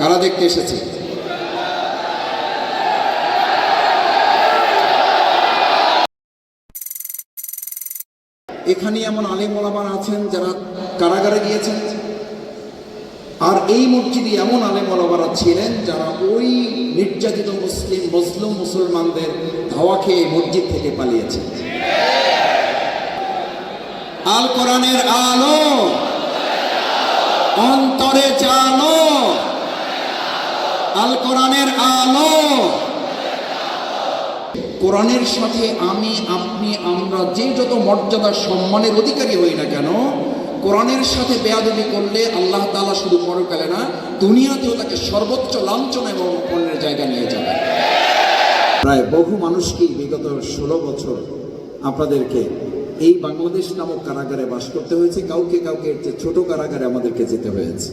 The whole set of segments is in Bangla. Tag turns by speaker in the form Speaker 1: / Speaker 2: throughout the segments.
Speaker 1: কারা দেখতে এসেছে? এখানে এমন আলিম ওলামান আছেন যারা কারাগারে গিয়েছেন। আর এই মসজিদে এমন আলেম ওলামারা ছিলেন যারা ওই নির্যাতিত মুসলিম মুসলিম মুসলমানদের ধাওয়া খেয়ে মসজিদ থেকে পালিয়েছেন। আল কোরআনের আলো, অন্তরে জানো। আল কোরআনের আলো। কোরআনের সাথে আমি, আপনি, আমরা যে যত মর্যাদা, সম্মানের অধিকারী হই না কেন, কোরআনের সাথে বেয়াদবি করলে আল্লাহ তাআলা শুধু পরকালে না, দুনিয়াতেও তাকে সর্বোচ্চ লাঞ্ছনা এবং অপমানের জায়গা নিয়ে যাবে। প্রায় বহু মানুষকে বিগত ষোলো বছর আপনাদেরকে এই বাংলাদেশ নামক কারাগারে বাস করতে হয়েছে। কাউকে কাউকে ছোট কারাগারে আমাদেরকে যেতে হয়েছে।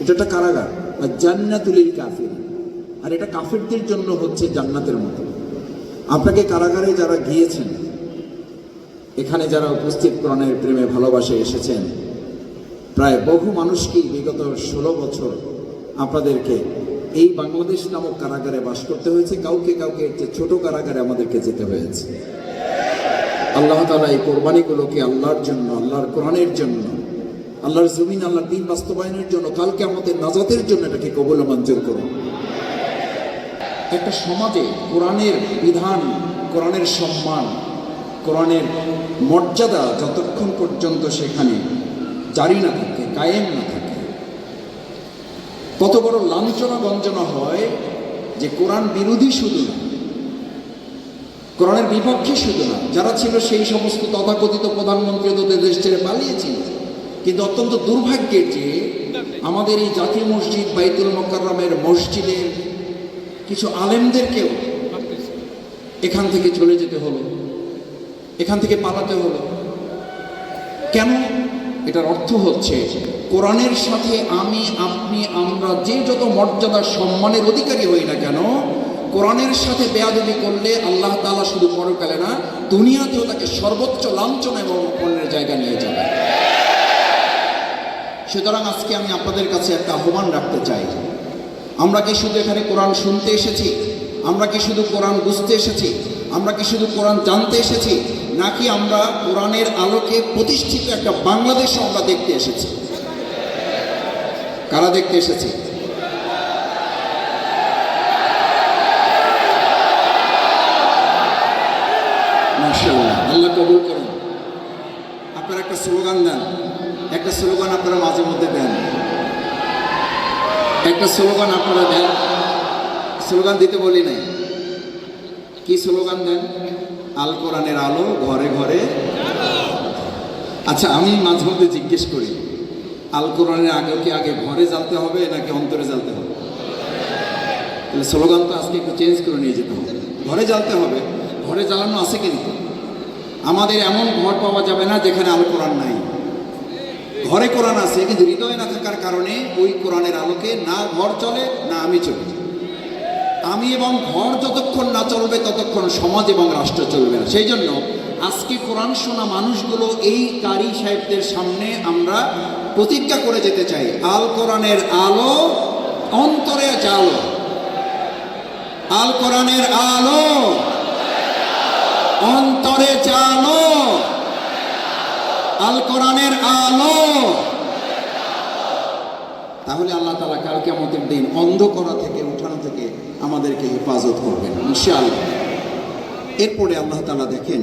Speaker 1: এটা একটা কারাগার। আর জান্নাতুলিল কাফির আর এটা কাফিরদের জন্য হচ্ছে জান্নাতের মতো। আপনাকে কারাগারে যারা গিয়েছেন, এখানে যারা উপস্থিত কোরআনের প্রেমে ভালোবাসে এসেছেন, প্রায় বহু মানুষকেই বিগত ষোলো বছর আপনাদেরকে এই বাংলাদেশ নামক কারাগারে বাস করতে হয়েছে। কাউকে কাউকে ছোট কারাগারে আমাদেরকে যেতে হয়েছে। আল্লাহ তালা এই কোরবানিগুলোকে আল্লাহর জন্য, আল্লাহর কোরআনের জন্য আল্লাহর জমিন, আল্লাহর দিন বাস্তবায়নের জন্য কালকে আমাদের নাজাতের জন্য এটাকে কবল মঞ্জুর করুন। একটা সমাজে কোরআনের বিধান, কোরআনের সম্মান, কোরআনের মর্যাদা যতক্ষণ পর্যন্ত সেখানে জারি না থাকে, কায়েম না থাকে কত বড় লাঞ্ছনা বঞ্চনা হয় যে কোরআন বিরোধী শুধু না, কোরআনের বিপক্ষে শুধু না, যারা ছিল সেই সমস্ত তথাকথিত প্রধানমন্ত্রী তোদের দেশ ছেড়ে পালিয়েছিল কিন্তু অত্যন্ত দুর্ভাগ্যের যে আমাদের এই জাতীয় মসজিদ বাইতুল মোকাররমের মসজিদের কিছু আলেমদেরকেও এখান থেকে চলে যেতে হলো, এখান থেকে পালাতে হলো। কেন? এটার অর্থ হচ্ছে, কোরআনের সাথে আমি, আপনি, আমরা যে যত মর্যাদা, সম্মানের অধিকারী হই না কেন, কোরআনের সাথে বেয়াদবি করলে আল্লাহ তালা শুধু পরকালে না, দুনিয়াতেও তাকে সর্বোচ্চ লাঞ্ছনা এবং অপমানের জায়গা নিয়ে যাবে। সুতরাং আজকে আমি আপনাদের কাছে একটা আহ্বান রাখতে চাই। আমরা কি শুধু এখানে কোরআন শুনতে এসেছি? আমরা কি শুধু কোরআন বুঝতে এসেছি? আমরা কি শুধু কোরআন জানতে এসেছি? নাকি আমরা কোরআনের আলোকে প্রতিষ্ঠিত একটা বাংলাদেশ আমরা দেখতে এসেছি? কারা দেখতে এসেছি? আল্লাহ কবুল করুন। আপনারা একটা স্লোগান দেন। একটা স্লোগান আপনারা মাঝে মধ্যে দেন। একটা স্লোগান আপনারা দেন। স্লোগান দিতে বলি নাই। কি স্লোগান দেন? আল কোরআনের আলো ঘরে ঘরে। আচ্ছা আমি মাঝে মধ্যে জিজ্ঞেস করি, আল কোরআনের আগে কি আগে ঘরে জ্বালতে হবে নাকি অন্তরে জ্বালতে হবে? তাহলে স্লোগান তো আজকে একটু চেঞ্জ করে নিয়ে যেতে হবে। ঘরে জ্বালতে হবে। ঘরে জ্বালানো আছে কিন্তু আমাদের এমন ঘর পাওয়া যাবে না যেখানে আল কোরআন নাই। ঘরে কোরআন আছে, কিন্তু হৃদয়ে না থাকার কারণে ওই কোরআনের আলোকে না ঘর চলে, না আমি চলি। আমি এবং ঘর যতক্ষণ না চলবে, ততক্ষণ সমাজ এবং রাষ্ট্র চলবে না। সেই জন্য আজকে কোরআন শোনা মানুষগুলো এই কারি সাহেবদের সামনে আমরা প্রতিজ্ঞা করে যেতে চাই, আল কোরআনের আলো অন্তরে জালো আল কোরআনের আলো অন্তরে জালো আল কোরআনের আলো। তাহলে আল্লাহ তালা কাল আমাদের দিন অন্ধ করা থেকে, উঠানো থেকে আমাদেরকে হেফাজত করবেন, ইনশাআল্লাহ। এরপরে আল্লাহ তালা দেখেন